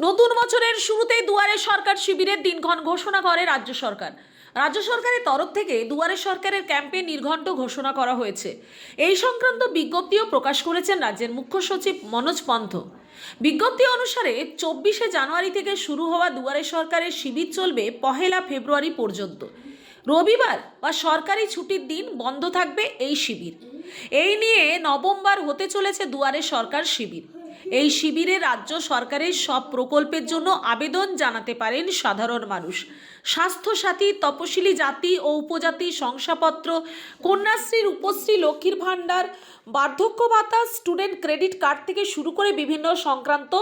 নতুন বছরের শুরুতেই দুয়ারে সরকার শিবিরের দিনক্ষণ ঘোষণা করে রাজ্য সরকার। রাজ্য সরকারের তরফ থেকে দুয়ারে সরকারের ক্যাম্পে নির্ঘণ্ট ঘোষণা করা হয়েছে। এই সংক্রান্ত বিজ্ঞপ্তিও প্রকাশ করেছেন রাজ্যের মুখ্য সচিব মনোজ পন্থ। বিজ্ঞপ্তি অনুসারে চব্বিশে জানুয়ারি থেকে শুরু হওয়া দুয়ারে সরকারের শিবির চলবে পহেলা ফেব্রুয়ারি পর্যন্ত। রবিবার বা সরকারি ছুটির দিন বন্ধ থাকবে এই শিবির। এই নিয়ে নভেম্বর হতে চলেছে দুয়ারে সরকার শিবির। এই শিবিরে রাজ্য সরকারের সব প্রকল্পের জন্য আবেদন জানাতে পারেন সাধারণ মানুষ। স্বাস্থ্যসাথী, তপশিলি জাতি ও উপজাতি শংসাপত্র, কন্যাশ্রীর উপশ্রী লক্ষ্মীর ভাণ্ডার, বার্ধক্য ভাতা, স্টুডেন্ট ক্রেডিট কার্ড থেকে শুরু করে বিভিন্ন সংক্রান্ত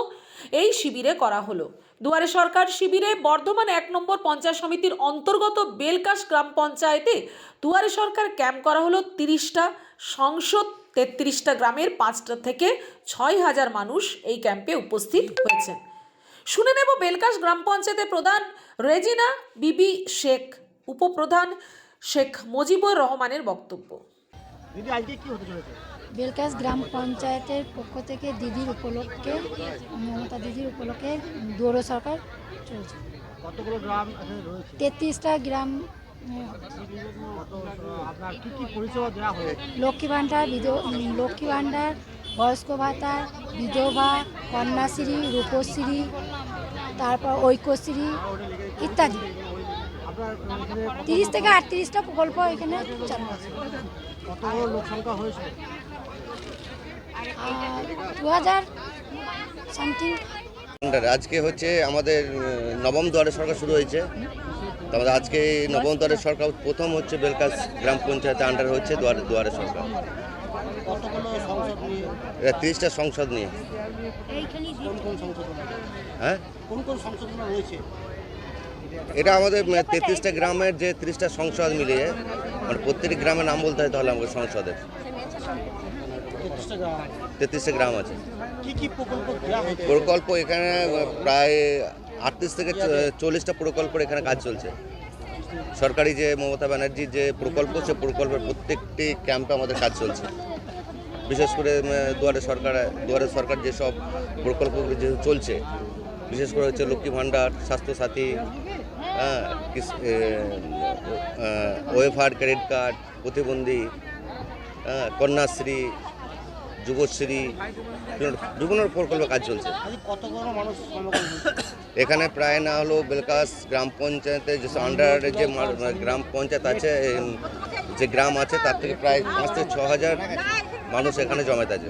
এই শিবিরে করা হলো। দুয়ারে সরকার শিবিরে বর্ধমান এক নম্বর পঞ্চায়েত সমিতির অন্তর্গত বেলকাশ গ্রাম পঞ্চায়েতে দুয়ারে সরকার ক্যাম্প করা হলো তিরিশটা সংসদ তেত্রিশটা গ্রামের পাঁচটা থেকে ছয় হাজার মানুষ এই ক্যাম্পে উপস্থিত হয়েছেন শুনে নেব বেলকাশ গ্রাম পঞ্চায়েতের প্রধান রেজিনা বিবি শেখ উপপ্রধান শেখ মুজিবুর রহমানের বক্তব্য। দিদি আজকে কি হতে চলেছে? বেলকাস গ্রাম পঞ্চায়েতের পক্ষ থেকে দিদির উপলক্ষে মমতা দিদির উপলক্ষে দৌড় সরকার চলছে। কতগুলো গ্রাম এখানে রয়েছে? তেত্রিশটা গ্রাম হয়েছে লক্ষ্মী ভাণ্ডার বিধ- লক্ষ্মী ভাণ্ডার বয়স্ক ভাতা বিধবা কন্যাশ্রী রূপশ্রী তারপর ঐক্যশ্রী ইত্যাদি। তিরিশ থেকে আটত্রিশটা প্রকল্প এখানে চালু আছে। দু হাজার সামথিং আজকে হচ্ছে আমাদের নবম দুয়ারে সরকার শুরু হয়েছে। তো আমাদের আজকে এই নবম সরকার প্রথম হচ্ছে বেলকাস গ্রাম পঞ্চায়েতে আন্ডার হচ্ছে দুয়ারে দুয়ারে সরকার। এটা তিরিশটা সংসদ নিয়ে। কোন কোন সংশোধন হ্যাঁ? কোন কোন সংশোধন রয়েছে? এটা আমাদের তেত্রিশটা গ্রামের যে তিরিশটা সংসদ মিলিয়ে মানে প্রত্যেকটি গ্রামের নাম বলতে হয় তাহলে আমাদের সংসদের তেত্রিশটা গ্রাম আছে। কি কি প্রকল্প দেওয়া হয়েছে প্রকল্প এখানে প্রায় আটত্রিশ থেকে চল্লিশটা প্রকল্পের এখানে কাজ চলছে। সরকারি যে মমতা ব্যানার্জির যে প্রকল্প সে প্রকল্পের প্রত্যেকটি ক্যাম্পে আমাদের কাজ চলছে। বিশেষ করে দুয়ারে সরকার দুয়ারে সরকার যেসব প্রকল্পগুলি যে চলছে বিশেষ করে হচ্ছে লক্ষ্মী ভাণ্ডার স্বাস্থ্যসাথী হ্যাঁ ওয়েফার ক্রেডিট কার্ড প্রতিবন্ধী হ্যাঁ, কন্যাশ্রী যুবশ্রী বিভিন্ন- প্রকল্পে কাজ চলছে। এখানে প্রায় না হলো বেলকাস গ্রাম পঞ্চায়েতে যে আন্ডারে যে গ্রাম পঞ্চায়েত আছে যে গ্রাম আছে তার থেকে প্রায় পাঁচ থেকে ছ হাজার মানুষ এখানে জমায়েত আছে।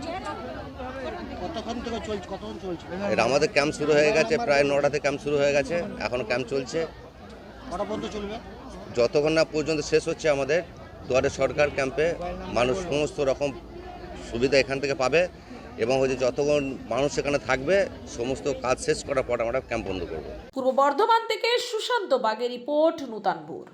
আমাদের ক্যাম্প শুরু হয়ে গেছে প্রায় নটাতে ক্যাম্প শুরু হয়ে গেছে এখনও ক্যাম্প চলছে। যতক্ষণ না পর্যন্ত শেষ হচ্ছে আমাদের দুয়ারে সরকার ক্যাম্পে মানুষ সমস্ত রকম সুবিধা এখান থেকে পাবে এবং হচ্ছে যতক্ষণ মানুষ এখানে থাকবে, সমস্ত কাজ শেষ করার পর আমরা ক্যাম্প বন্ধ করব। পূর্ব বর্ধমান থেকে সুশান্ত বাগের রিপোর্ট নূতনপুর